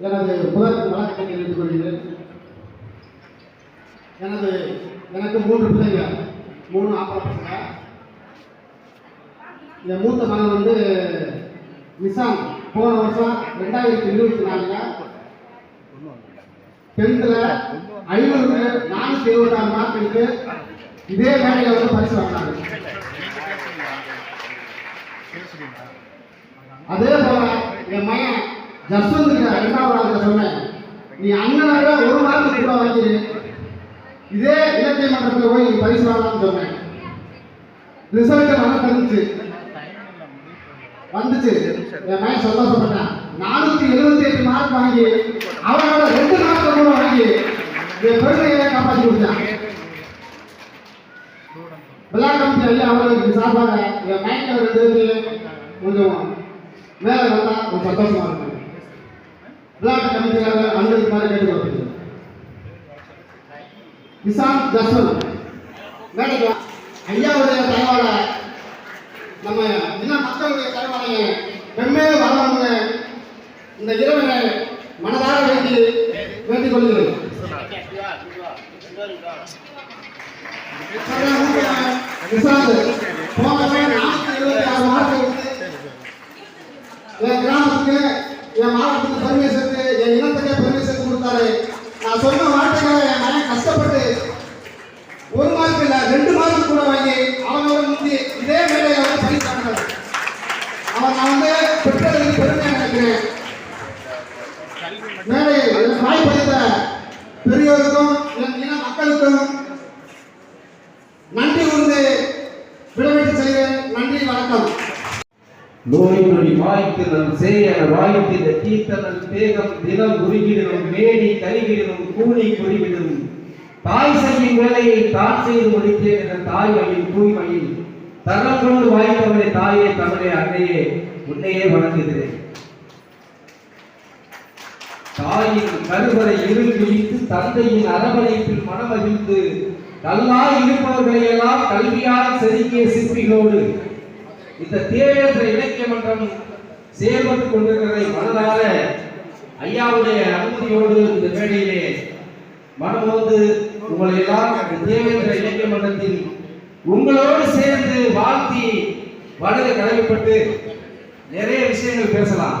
எனது முதல் வழக்கத்தை தெரிவித்துக் கொள்கிறேன் எனது எனக்கு மூன்று பிள்ளைங்க மூணு ஆம்பளை பசங்க. இந்த மூத்த மகன் வந்து நிசாம் போன வருஷம் ரெண்டாயிரத்தி இருபத்தி நாலுல டென்த்தில் ஐநூறு நானூற்றி இருபத்தாறு மார்க் இதே வேலையில் வந்து பரிசு வாங்கினாங்க அதே போல என் மகன் ஜஸ்வந்த் ரெண்டாவது சொன்னேன். நீ அண்ணனோட ஒரு மார்க் கூட வாங்கிடு. இதே இலக்கிய மன்றத்தில் போய் நீ பரிசு வாங்கலாம்னு சொன்னேன். ரிசல்ட் நல்லா தெரிஞ்சுச்சு வந்துச்சு. என் மகன் சந்தோஷப்பட்டான். நானூத்தி எழுபத்தி எட்டு மார்க் வாங்கி அவனோட ரெண்டு மார்க் கூட வாங்கி என் பெருமையை காப்பாற்றி கொடுத்தான்? விளையாட்டு ஐயா அவர்களுக்கு சார்பாக என் மயக்க ரெண்டு கொஞ்சம் மேலே வந்தா கொஞ்சம் சந்தோஷமா இருக்கும். விளையாட்டு கமிட்டியாக அனுமதிக்குமாறு கேட்டுக்கொள்கிறேன் நிசாம் ஜஸ்வந்த் மேடைக்கு வா. ஐயாவுடைய தலைவாழ நம்ம என்ன மக்களுடைய தலைவாழைய வெம்மே வரணும்னு இந்த இரவினை மனதார வேண்டி வேண்டிக் கொள்கிறேன். நிசாந்த் போன வருஷம் நானூத்தி என் கிராமத்துக்கு என் மாவட்டத்துக்கு பெருமை சேர்த்து என் இனத்துக்கே பெருமை சேர்த்து கொடுத்தாரு நான் சொன்ன வார்த்தைகளை என் மகன் கஷ்டப்பட்டு ஒரு மார்க் இல்ல ரெண்டு மார்க் கூட வாங்கி அவனோட முந்தி இதே வேலையை வந்து பரிசு வாங்கினார் அவன் நான் வந்து பெற்றதுக்கு பெருமையா நினைக்கிறேன் மேலே எனக்கு வாய்ப்பளித்த பெரியோருக்கும் என் இன மக்களுக்கும் நன்றி கூர்ந்து விடைபெற்று செல்கிறேன் நன்றி வணக்கம் நோய் நொடி வாய்த்தினம் சேயன வாய்த்தின கீர்த்தனன் தேகம் தினம் உருகிடும் மேடி கருகிடனும் கூலி குறிவிடும் தாய் செய்யும் வேலையை தான் செய்து முடித்தேன் என தாய் வழியில் தூய்மையில் தரம் கொண்டு தாயே தமிழே அன்னையே உன்னையே வணங்குகிறேன். தாயின் கருவறை இருள் விழித்து தந்தையின் அரவணைப்பில் மனமகிழ்ந்து கல்லாய் இருப்பவர்களையெல்லாம் கல்வியால் செதுக்கிய சிற்பிகளோடு இந்த தேவையற்ற இலக்கிய மன்றம் செயல்பட்டுக் கொண்டிருக்கிறதை மனதார ஐயாவுடைய அனுமதியோடு இந்த மேடையிலே மனமோந்து உங்களை எல்லாம் இந்த தேவையற்ற இலக்கிய மன்றத்தில் உங்களோடு சேர்ந்து வாழ்த்தி வணங்க கடமைப்பட்டு நிறைய விஷயங்கள் பேசலாம்.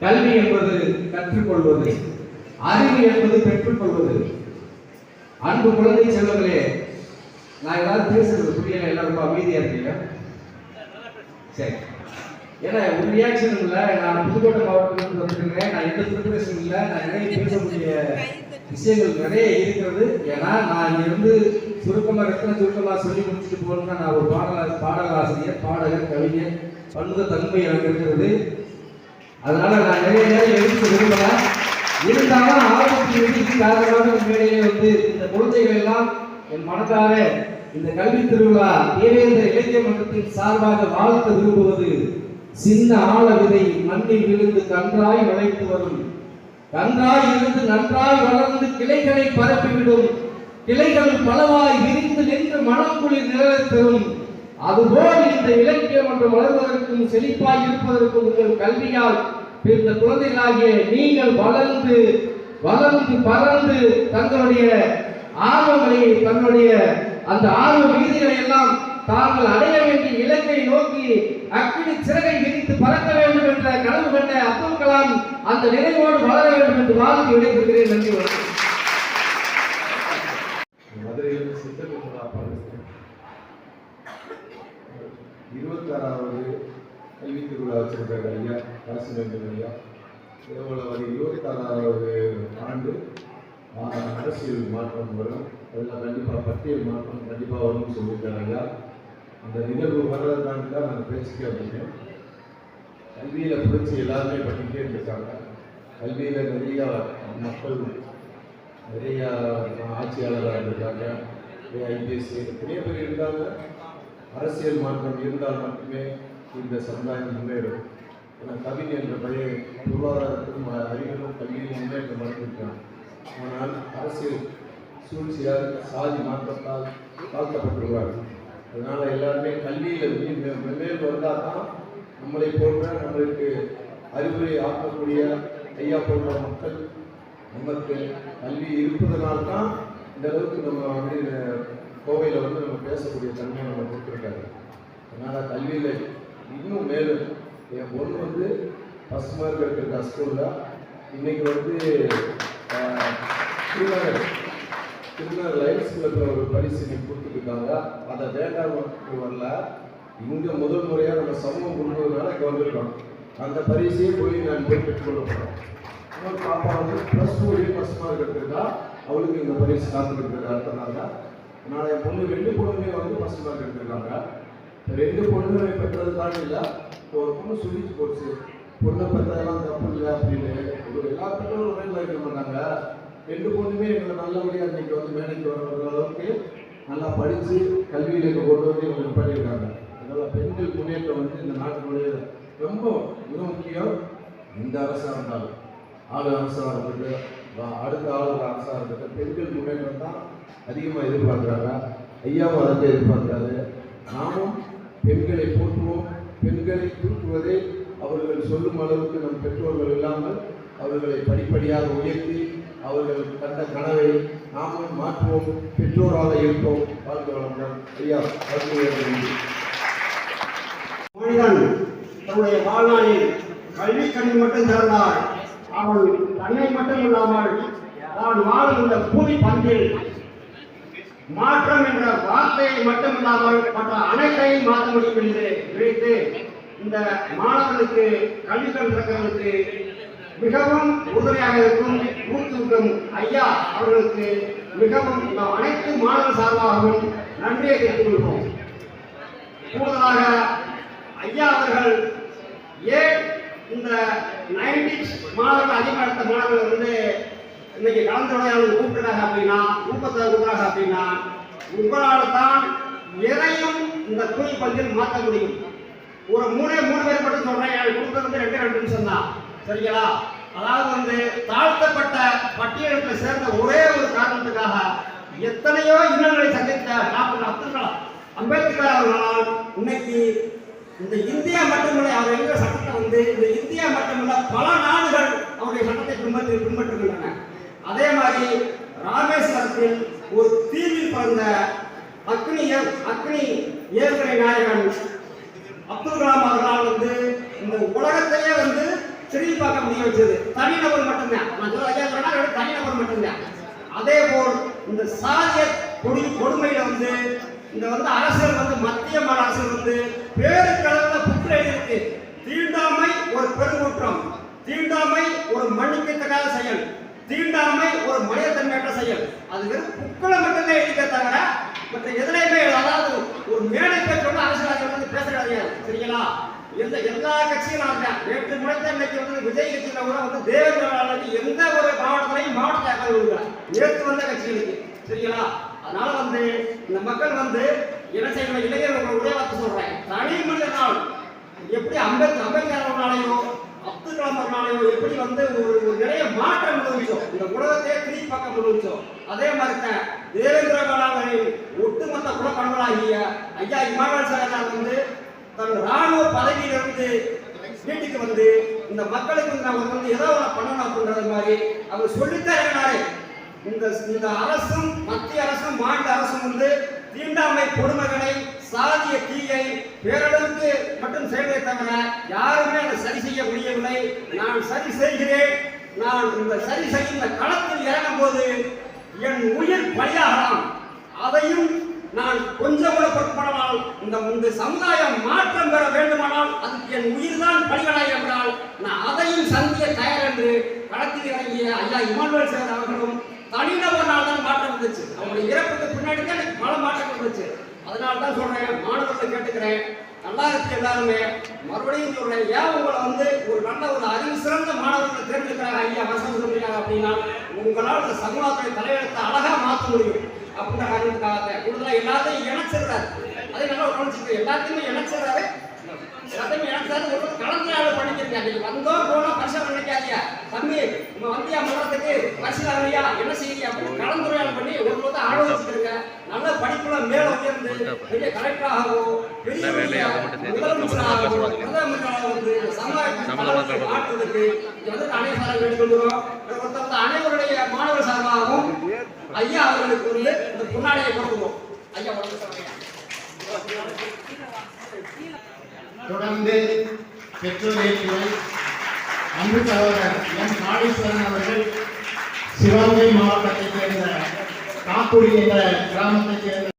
கல்வி என்பது கற்றுக்கொள்வது அறிவு என்பது பெற்றுக்கொள்வது. அன்பு குழந்தை செல்வங்களே நான் ஏதாவது பேசுறது புரியல எல்லாருக்கும் அமைதியா இருக்கீங்க? சரி ஏன்னா ஒரு ரியாக்ஷன் இல்லை. நான் புதுக்கோட்டை மாவட்டத்திலிருந்து வந்திருக்கிறேன் நான் எந்த ப்ரிப்பரேஷன் இல்லை. நான் நிறைய பேசக்கூடிய விஷயங்கள் நிறைய இருக்கிறது. ஏன்னா நான் இங்கிருந்து சுருக்கமாக ரத்தன சுருக்கமாக சொல்லி முடிச்சுட்டு போகணும்னா நான் ஒரு பாடல பாடலாசிரியர் பாடகர் கவிஞர் பன்முக தன்மை எனக்கு இருக்கிறது. அதனால நான் நிறைய நேரம் எழுதி விரும்பலாம் இருந்தாலும் ஆபத்து எழுதிக்கு காரணமாக மேடையிலே வந்து இந்த குழந்தைகள் எல்லாம் என் மனதார இந்த கல்வி திருவிழா தேவேந்திர இலக்கிய மன்றத்தின் சார்பாக வாழ்த்த விரும்புவது சின்ன ஆழ விதை மண்ணில் விழுந்து கன்றாய் வளைத்து வரும். கன்றாய் இருந்து நன்றாய் வளர்ந்து கிளைகளை பரப்பிவிடும். கிளைகள் பலவாய் விரிந்து நின்று மனக்குளிர் நிழலைத் தரும் அதுபோல் இந்த இலக்கியம் ஒன்று வளர்வதற்கும் செழிப்பாய் இருப்பதற்கும் உங்கள் கல்வியால் பிறந்த குழந்தைகளாகிய நீங்கள் வளர்ந்து வளர்ந்து பறந்து தங்களுடைய ஆர்வங்களை தன்னுடைய அந்த ஆர்வ விகுதிகளை எல்லாம் தாங்கள் அடைய வேண்டிய இலக்கை நோக்கி அக்கினி சிறகை விரித்து பறக்க வேண்டும் என்ற கனவு கண்ட அப்துல் கலாம் அந்த நினைவோடு வளர வேண்டும் என்று வாழ்த்து விடைபெறுகிறேன். நன்றி வணக்கம். மதுரையில் சித்தகுமரா இருபத்தாறாவது கல்வி திருவிழா வச்சிருக்காரு ஐயா ராசிவேந்தன் ஐயா. இதேபோல் ஒரு இருபத்தாறாவது ஆண்டு அரசியல் மாற்றம் வரும். அதெல்லாம் கண்டிப்பாக பட்டியல் மாற்றம் கண்டிப்பாக வரும்னு சொல்லியிருக்காங்க. அந்த நிகழ்வு வர்றதுனால தான் நாங்கள் பேசிக்க முடியும் கல்வியில் புரட்சி எல்லாருமே பண்ணிக்கிட்டே இருக்காங்க கல்வியில் நிறையா மக்கள் நிறையா ஆட்சியாளராக இருந்திருக்காங்க நிறைய ஐபிஎஸ் நிறைய பேர் இருந்தாங்க. அரசியல் மாற்றம் இருந்தால் மட்டுமே இந்த சமுதாயம் முன்னேறும். ஏன்னா கவின் என்ற பையன் பொருளாதாரத்திலும் அறிவிலும் கல்வியிலும் முன்னேற்றம் அடைந்திருக்கான். ஆனால் அரசியல் சூழ்ச்சியால் சாதி மாற்றத்தால் தாழ்த்தப்பட்டுள்ளார் அதனால் எல்லாருமே கல்வியில் மென்மேல் வந்தால் தான் நம்மளை போன்ற நம்மளுக்கு அறிவுரை ஆக்கக்கூடிய ஐயா போன்ற மக்கள் நமக்கு கல்வி இருப்பதனால் தான் இந்த அளவுக்கு நம்ம வந்து கோவையில் வந்து நம்ம பேசக்கூடிய தன்மையை நம்ம கொடுத்துருக்காரு. அதனால் கல்வியில் இன்னும் மேலும் என் பொண்ணு வந்து ஃபஸ்ட் மார்க் எடுத்திருக்கா ஸ்கூலில் இன்றைக்கி வந்து ஸ்ரீநகர். திருநகர் லைன்ஸ் கிளப்பில் ஒரு பரிசு இன்னைக்கு கொடுத்துருக்காங்க அதை வேண்டாம் வரல. இங்கே முதல் முறையாக நம்ம சமூகம் கொடுத்ததுனால இங்கே வந்திருக்கோம் அந்த பரிசையே போய் நான் போய் பெற்றுக்கொள்ள போகிறோம் இன்னொரு பாப்பா வந்து ப்ளஸ் டூலேயே ஃபஸ்ட் மார்க் எடுத்திருக்கா. அவளுக்கு இந்த பரிசு காத்துக்கிட்டு அடுத்தனால நான் என் பொண்ணு ரெண்டு பொண்ணுமே வந்து ஃபஸ்ட் மார்க் எடுத்திருக்காங்க. ரெண்டு பொண்ணுமே பெற்றது தான் இல்லை. ஒரு பொண்ணு சொல்லிட்டு போச்சு. பொண்ணை பெற்றதெல்லாம் தப்பு இல்லை அப்படின்னு. ஒரு எல்லா பெற்றோரும் ஒரே இருக்க மாட்டாங்க ரெண்டு பொண்ணுமே எங்களை நல்லபடியாக இன்றைக்கி வந்து மேடைக்கு வர வர அளவுக்கு நல்லா படித்து கல்வியில் இங்கே கொண்டு வந்து இவங்க பண்ணியிருக்காங்க. அதனால் பெண்கள் முன்னேற்றம் வந்து இந்த நாட்டினுடைய ரொம்ப மிக முக்கியம். இந்த அரசாக இருந்தாலும் ஆளு அரசாக இருக்கட்டும் அடுத்த ஆளுநர் அரசாக இருக்கட்டும் பெண்கள் முன்னேற்றம் தான் அதிகமாக எதிர்பார்க்குறாங்க. ஐயாவும் அதற்கு எதிர்பார்க்குறாரு நாமும் பெண்களை போற்றுவோம். பெண்களை தூக்குவதை அவர்கள் சொல்லும் அளவுக்கு நம் பெற்றோர்கள் இல்லாமல் அவர்களை படிப்படியாக உயர்த்தி அவர்கள் கண்ட கனவை நாமும் மாற்றுவோம். பெற்றோராக இருப்போம். வாழ்க்கை வளமுடன். ஐயா மனிதன் தன்னுடைய வாழ்நாளில் கல்வி கல்வி மட்டும் திறந்தார் அவன் தன்னை மட்டும் இல்லாமல் தான் வாழும் இந்த பூமி பந்தில் மாற்றம் என்ற வார்த்தையை மட்டும் இல்லாமல் மற்ற அனைத்தையும் மாற்ற முடியும் என்று நினைத்து இந்த மாணவர்களுக்கு கல்வி கல்வி மிகவும் உறுதுணையாக இருக்கும் ஊக்குவிக்கும் ஐயா அவர்களுக்கு மிகவும் நாம் அனைத்து மாணவர் சார்பாகவும் நன்றியை தெரிவித்துக் கொள்கிறோம். கூடுதலாக ஐயா அவர்கள் ஏன் இந்த நைன்டிஸ் மாணவர்கள் அதிகமாக மாணவர்கள் வந்து இன்னைக்கு கலந்துரையாடல் கூப்பிடுறாங்க அப்படின்னா ஊக்கத்தை கொடுக்குறாங்க அப்படின்னா உங்களால் தான் எதையும் இந்த துணி பந்தில் மாற்ற முடியும். ஒரு மூணே மூணு பேர் மட்டும் சொல்றேன். எனக்கு கொடுத்தது வந்து ரெண்டு ரெண்டு நிமிஷம் தான் சரிங்களா? அதாவது வந்து தாழ்த்தப்பட்ட பட்டியலுக்கு சேர்ந்த ஒரே ஒரு காரணத்துக்காக எத்தனையோ இன்னங்களை சந்தித்த டாக்டர் அப்துல் கலாம். அம்பேத்கர் அவர்களால் இன்னைக்கு இந்த இந்தியா மட்டுமல்ல அவர் எங்க சட்டத்தை வந்து இந்த இந்தியா மட்டுமல்ல பல நாடுகள் அவருடைய சட்டத்தை பின்பற்றி பின்பற்றுகின்றன. அதே மாதிரி ராமேஸ்வரத்தில் ஒரு தீவில் பிறந்த அக்னி அக்னி ஏவுகணை நாயகன் அப்துல் கலாம் அவர்களால் வந்து இந்த உலகத்தையே வந்து திரும்பி பார்க்க முடிய வச்சது. தனிநபர் மட்டும்தான். நான் சொல்ல ஐயா சொன்னா தனிநபர் மட்டும்தான். அதே போல் இந்த சாதிய கொடி கொடுமையில வந்து இந்த வந்து அரசியல் வந்து மத்திய அரசியல் வந்து பேருக்களவுல புக்கில் எழுதியிருக்கு. தீண்டாமை ஒரு பெருங்குற்றம் தீண்டாமை ஒரு மன்னிக்கத்தக்காத செயல். தீண்டாமை ஒரு மனிதத்தன்மையற்ற செயல். அது வெறும் புக்களை மட்டும்தான் எழுதி தவிர மற்ற எதுலையுமே அதாவது ஒரு மேடை பேச்சோட அரசியல் வந்து பேச கிடையாது சரிங்களா எந்த எல்லா கட்சியும் நான் இருக்கேன். நேற்று முளைத்த இன்னைக்கு வந்து விஜய் கட்சியில எந்த ஒரு மாவட்டத்திலையும் மாவட்ட தேர்தல் ஏற்று நேற்று வந்த கட்சிகளுக்கு. சரிங்களா? அதனால வந்து இந்த மக்கள் வந்து என்ன செய்யணும்? இளைஞர்கள் ஒரே வார்த்தை சொல்றேன். தனி மனிதனால் எப்படி அம்பேத்கர் அம்பேத்கர் அவர்களாலேயோ அப்துல் கலாம் அவர்களாலேயோ எப்படி வந்து ஒரு ஒரு நிறைய மாற்றம் அனுபவிச்சோம். இந்த உலகத்தையே திரி பார்க்க அனுபவிச்சோம். அதே மாதிரி தான் தேவேந்திர கலாவரின் ஒட்டுமொத்த குலப்பண்பலாகிய ஐயா இமாமல் சார் வந்து தன் ராணுவ பதவியிலிருந்து வீட்டுக்கு வந்து இந்த மக்களுக்கு நம்ம வந்து ஏதோ ஒன்று பண்ணணும் அப்படின்றது மாதிரி அவர் சொல்லித்தான் இறங்கினாரு இந்த இந்த அரசும் மத்திய அரசும் மாநில அரசும் வந்து தீண்டாமை கொடுமைகளை சாதிய தீயை பேரளவுக்கு மட்டும் செய்வதை தவிர யாருமே அதை சரி செய்ய முடியவில்லை. நான் சரி செய்கிறேன். நான் இந்த சரி செய்கின்ற களத்தில் இறங்கும் போது என் உயிர் பலியாகலாம். அதையும் நான் கொஞ்சம் கூட பொருட்படலாம் இந்த இந்த சமுதாயம் மாற்றம் பெற வேண்டுமானால் அதுக்கு என் உயிர்தான் பணிகளாய் என்றால் நான் அதையும் சந்திய தயார் என்று களத்தில் இறங்கிய ஐயா இமானுவல் சேர் அவர்களும் தனிநபர்னால் தான் மாற்றம் இருந்துச்சு அவருடைய இறப்புக்கு பின்னாடி தான் எனக்கு பல மாற்றம் இருந்துச்சு அதனால தான் சொல்றேன் மாணவர்களை கேட்டுக்கிறேன். நல்லா இருக்கு எல்லாருமே. மறுபடியும் சொல்றேன் ஏன் உங்களை வந்து ஒரு நல்ல ஒரு அறிவு சிறந்த மாணவர்களை தேர்ந்தெடுக்கிறாங்க ஐயா வசம் சொல்றீங்க அப்படின்னா உங்களால் இந்த சமூகத்தை தலையெழுத்தை அழகா மாற்ற முடியும். அப்படின்ற காரணத்துக்காக கூடுதலா எல்லாத்தையும் இணைச்சிடுறாரு. அதே நல்லா கவனிச்சுக்க எல்லாத்தையுமே இணைச்சிடுறாரு. எல்லாத்தையுமே இணைச்சாரு ஒரு கலந்துரையாடல் பண்ணிக்கிறீங்க நீங்க வந்தோம் போனோம் பரிசு நினைக்காதீங்க. தம்பி நம்ம வந்தியா மன்றத்துக்கு பரிசு இல்லையா என்ன செய்யறியா அப்படின்னு கலந்துரையாடல் பண்ணி ஒரு போது ஆலோசிச்சிருங்க நல்ல படிப்புல மேல உயர்ந்து பெரிய கலெக்டராகவோ பெரிய முதலமைச்சராகவோ பிரதமராகவோ வந்து இந்த சமுதாயத்தின் ஆற்றுவதற்கு வந்து அனைவரும் வேண்டுகொள்கிறோம் அனைவருடைய ஐயா அவர்களுக்கு வந்து இந்த புண்ணாடையை கொடுக்குவோம் ஐயா தொடர்ந்து பெற்றோர் ஏற்றுவை அன்பு சகோதரர் எம் காளீஸ்வரன் அவர்கள் சிவகங்கை மாவட்டத்தைச் சேர்ந்த காக்குடி என்ற கிராமத்தைச் சேர்ந்த